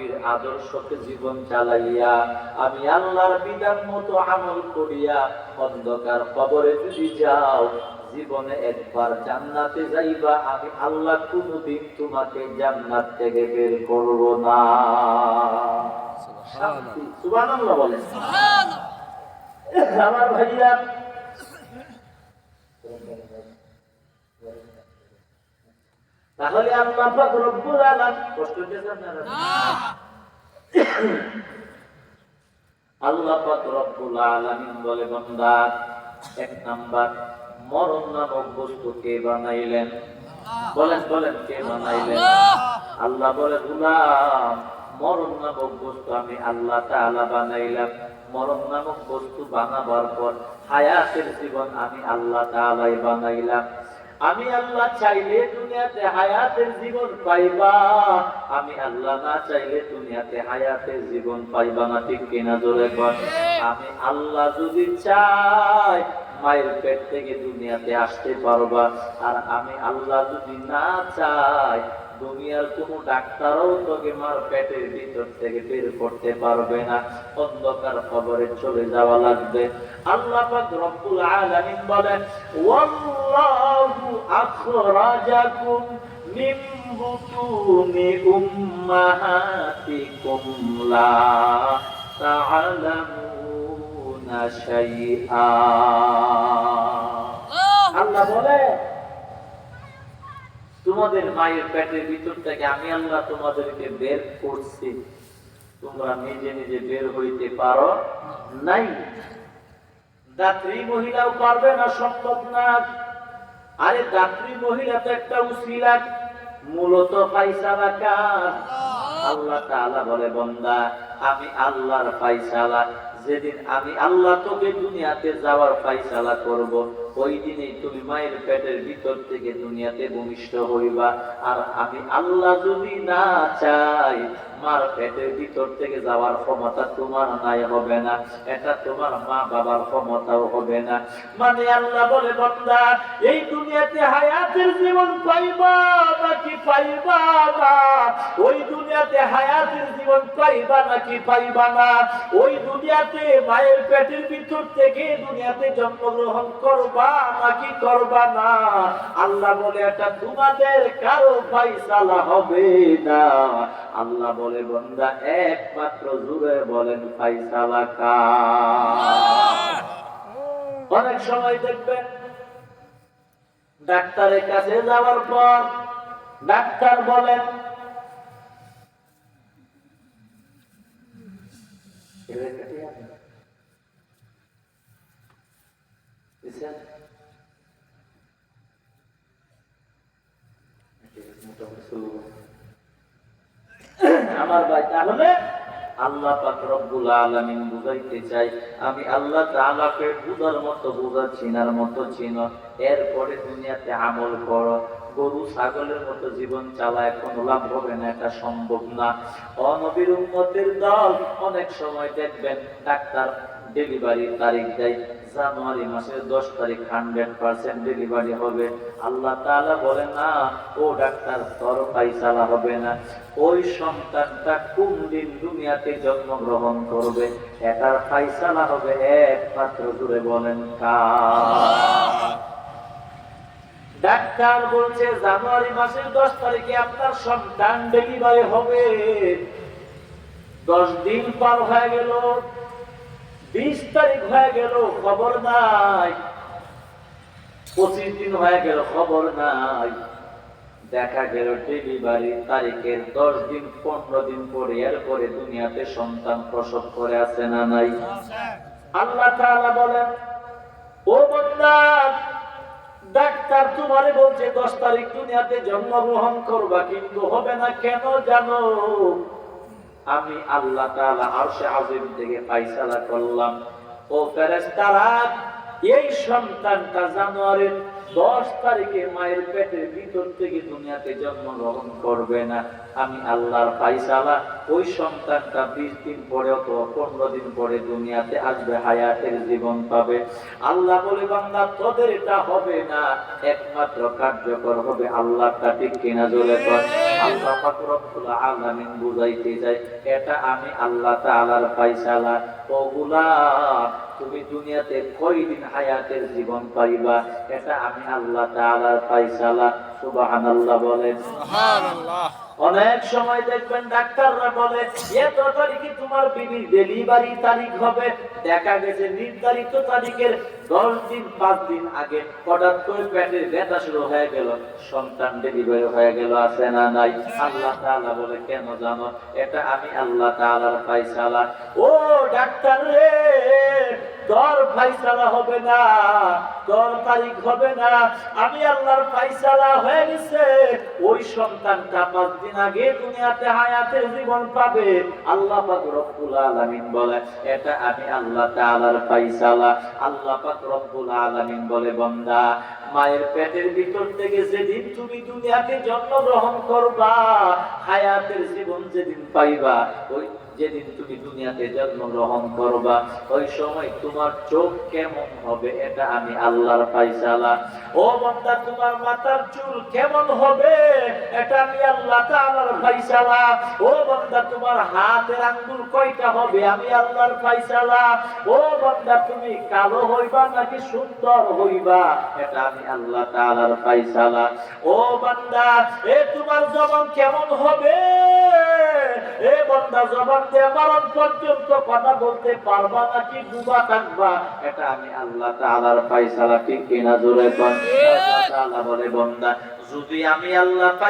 নবীর আদর্শকে জীবন চালাইয়া আমি আল্লাহর বিধান মতো আমল করিয়া অন্ধকার কবরে যদি যাও জীবনে একবার জান্নাতে যাইবা আমি আল্লাহ কোনদিন তোমাকে জান্নাত থেকে বের করব না। সুবহানাল্লাহ। বলেন। আমার ভাইয়া তাহলে আল্লাহ পাক রব্বুল আলামিন কষ্ট না আল্লাহ পাক রব্বুল আলামিন বলে বান্দা এক নাম্বার মরণ নামক বস্তু কে বানাইলেন? বলেন বলেন কে বানাইলেন? আল্লাহ বলে গুলাম মরণ নামক বস্তু আমি আল্লাহ তাআলা বানাইলাম। মরণ নামক বস্তু বানাবার পর হায়াতের জীবন আমি আল্লাহ তাআলাই বানাইলাম। আমি আল্লাহ চাইলে দুনিয়াতে হায়াতের জীবন পাইবা। আমি আল্লাহ না চাইলে দুনিয়াতে হায়াতের জীবন পাইবা না, ঠিক কিনা জোরে আমি আল্লাহ যদি চাই মায়ের পেট থেকে দুনিয়াতে আসতে পারবা, আর আমি আল্লাহ যদি না চাই দুনিয়ার কোন ডাক্তারও তোকে মার পেটের ভিতর থেকে বের করতে পারবে না। অন্ধকার খবরে চলে যাওয়া লাগবে। আল্লাহ পাক রব্বুল আলামিন বলেন ওয়াল্লাহু আখরাজাকুম মিন বুতুনি উম্মাহাতিকুম লা তা'লামুনা শাইআ। আল্লাহ বলে তোমাদের মায়ের পেটের ভিতর থেকে আমি আল্লাহ তোমাদেরকে বের করছি। তোমরা নিজে নিজে বের হইতে পারো নাই। দাত্রী মহিলাও পারবে না সম্ভব না। আরে দাত্রী মহিলা তো একটা উসিলা মূলত ফাইসালা কার? আল্লাহ তাআলা বলে বন্দা আমি আল্লাহর ফাইসালা যেদিন আমি আল্লাহ তোকে দুনিয়াতে যাওয়ার ফাইসালা করব, ওই দিনেই তুমি মায়ের পেটের ভিতর থেকে দুনিয়াতে ভূমিষ্ঠ হইবা। আর আমি আল্লাহ যদি না চাই মার পেটের ভিতর থেকে যাওয়ার ক্ষমতা তোমার নাই, হবে না। এটা তোমার মা বাবার ক্ষমতাও হবে না। মানে আল্লাহ বলে, বন্দা, এই দুনিয়াতে হায়াতের জীবন পাইবা নাকি পাইবা না? ওই দুনিয়াতে হায়াতের জীবন পাইবা নাকি পাইবা না? ওই দুনিয়াতে মায়ের পেটের ভিতর থেকে দুনিয়াতে জন্মগ্রহণ করবা নাকি করবা না? আল্লাহ বলে, এটা তোমাদের কারও ফাইসালা হবে না। আল্লাহ বলে বন্দা একমাত্র জুড়ে বলেন ফাইসালা অনেক সময় দেখবেন ডাক্তারের কাছে যাওয়ার পর ডাক্তার বলেন আমার ভাই, তাহলে আল্লাহ পাক রব্বুল আলামিন বুঝাইতে চাই, আমি আল্লাহ তাআলাকে বুঝার মতো বুঝা, চিনার মতো চিনো, এরপরে দুনিয়াতে আমল করো। গরু, ছাগলের মতো জীবন চালায় কোনো লাভ হবে না, এটা সম্ভব না। অনবির উন্মতের দল অনেক সময় দেখবেন, ডাক্তার ডেলিভারি তারিখ দেয়। জানুয়ারি মাসের দশ তারিখ হান্ড্রেড পার্সেন্ট ডেলিভারি হবে। আল্লাহ তাআলা বলে, না, ও ডাক্তার তোর পাইসালা হবে না। ওই সন্তানটা কোন দিন দুনিয়াতে জন্মগ্রহণ করবে? এটার ফাইসালা হবে একমাত্র জুড়ে বলেন কার? ডাক্তার বলছে, জানুয়ারি মাসের দশ তারিখে আপনার সন্তান ডেলিভারি হবে। দশ দিন পার হয়ে গেল। বিশ তারিখ হয়ে গেল, খবর নাই। পঁচিশ দিন হয়ে গেল, খবর নাই। দেখা গেল ডেলিভারি তারিখের দশ দিন, পনেরো দিন পরে, এরপরে দুনিয়াতে সন্তান প্রসব করে আছে না নাই? আল্লাহ তাআলা বলেন, ও বন্দা, ডাক্তার তোমারে বলছে দশ তারিখ দুনিয়াতে জন্মগ্রহণ করবা, কিন্তু হবে না কেন জানো? আমি আল্লাহ তাআলা আজিম থেকে ফাইসালা করলাম। ও ফেরেশতারা এই সন্তানটা জানুয়ারির দশ তারিখে মায়ের পেটের ভিতর থেকে দুনিয়াতে জন্মগ্রহণ করবে না। আমি আল্লাহর ফাইসালা, ওই সন্তানটা বিশ দিন পরে অথবা পনেরো দিন পরে দুনিয়াতে আসবে, হায়াতের জীবন পাবে। আল্লাহ বলে, বান্দা, তোদের এটা হবে না। একমাত্র কার্যকর হবে আল্লাহটা, ঠিক জলে আল্লাহ পাক রব্বুল আলামিন বুঝাইতে এটা আমি আল্লাহ তাআলার ফাইসালা। ওগুলা তুমি দুনিয়াতে কয়দিন হায়াতের জীবন পাইবা? এটা আমি আল্লাহ তাআলার ফয়সালা সুবহানাল্লাহ বলেন। সুবহানাল্লাহ। অনেক সময় দেখবেন ডাক্তাররা বলে এত তারিখে তোমার বিবির ডেলিভারি তারিখ হবে? দেখা গেছে নির্ধারিত তারিখের দশ দিন, পাঁচ দিন আগে হঠাৎ করে পেটের ব্যথা শুরু হয়ে গেল। সন্তান ডেলিভারি হয়ে গেল, আছে না নাই? আল্লাহ তাআলা বলে, কেন জানো? এটা আমি আল্লাহ তাআলার ফাইসালা ও ডাক্তার রে, তোর ফাইসালা হবে না, তোর তারিখ হবে না। আমি আল্লাহর ফাইসালা হয়ে গেছে। ওই সন্তানটা পাঁচ দিন আগে দুনিয়াতে হায়াতের জীবন পাবে। আল্লাহ পাক রব্বুল আলামিন বলে, এটা আমি আল্লাহ তাআলার ফয়সালা। আল্লাহ পাক রব্বুল আলামিন বলে, বান্দা, মায়ের পেটের ভিতর থেকে যেদিন তুমি দুনিয়াতে জন্মগ্রহণ করবা, হায়াতের জীবন যেদিন পাইবা, ওই যেদিন তুমি দুনিয়াতে জন্মগ্রহণ করবা, ওই সময় তোমার চোখ কেমন হবে এটা আমি আল্লাহর ফাইসালা ও বান্দা, তোমার মাথার চুল কেমন হবে এটা আমি আল্লাহ তাআলার ফাইসালা ও বান্দা, তোমার হাতের আঙ্গুল কয়টা হবে আমি আল্লাহর ফাইসালা ও বান্দা, তুমি কালো হইবা নাকি সুন্দর হইবা এটা আমি আল্লাহ তাআলার ফাইসালা ও বান্দা, এ তোমার জবান কেমন হবে? বান্দা জবান দিয়ে মরণ পর্যন্ত কথা বলতে পারবা নাকি ডুবা থাকবা? এটা আমি আল্লাহ তাআলার ফাইসালা ঠিক কিনা জোরে কোন। আল্লাহ তাআলা বলে বন্ধা যদি আমি আল্লাহ পাই